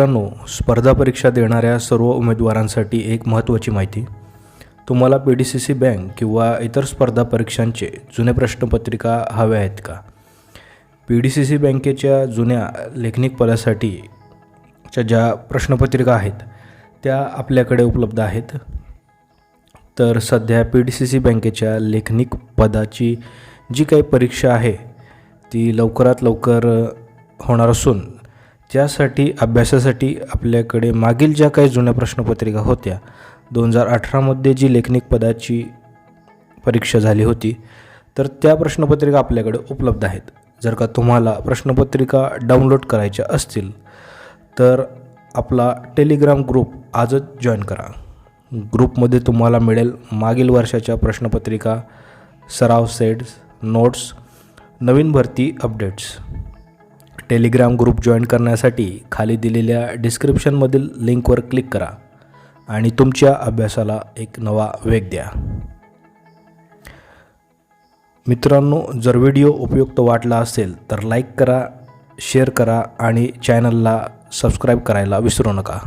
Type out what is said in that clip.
मित्रांनो स्पर्धा परीक्षा देणाऱ्या सर्व उमेदवारांसाठी एक महत्त्वाची माहिती. तुम्हाला P D C C bank किंवा इतर स्पर्धा परीक्षांचे जुने प्रश्नपत्रिका हव्या आहेत का? पी डी सी सी बँकेच्या जुन्या लेखनिक पदासाठीच्या ज्या प्रश्नपत्रिका आहेत त्या आपल्याकडे उपलब्ध आहेत. तर सध्या पी डी सी सी बँकेच्या लेखनिक पदाची जी काही परीक्षा आहे ती लवकरात लवकर होणार असून त्यासाठी अभ्यासासाठी आपल्याकडे मागील ज्या काही जुन्या प्रश्नपत्रिका होत्या दोन हजार अठरामध्ये जी लेखनिक पदाची परीक्षा झाली होती तर त्या प्रश्नपत्रिका आपल्याकडे उपलब्ध आहेत. जर का तुम्हाला प्रश्नपत्रिका डाउनलोड करायच्या असतील तर आपला टेलिग्राम ग्रुप आजच जॉईन करा. ग्रुपमध्ये तुम्हाला मिळेल मागील वर्षाच्या प्रश्नपत्रिका सराव सेट्स नोट्स नवीन भरती अपडेट्स. टेलिग्राम ग्रुप जॉईन करण्यासाठी खाली दिलेल्या डिस्क्रिप्शनमधील लिंकवर क्लिक करा आणि तुमच्या अभ्यासाला एक नवा वेग द्या. मित्रांनो जर व्हिडिओ उपयुक्त वाटला असेल तर लाईक करा शेअर करा आणि चॅनलला सबस्क्राईब करायला विसरू नका.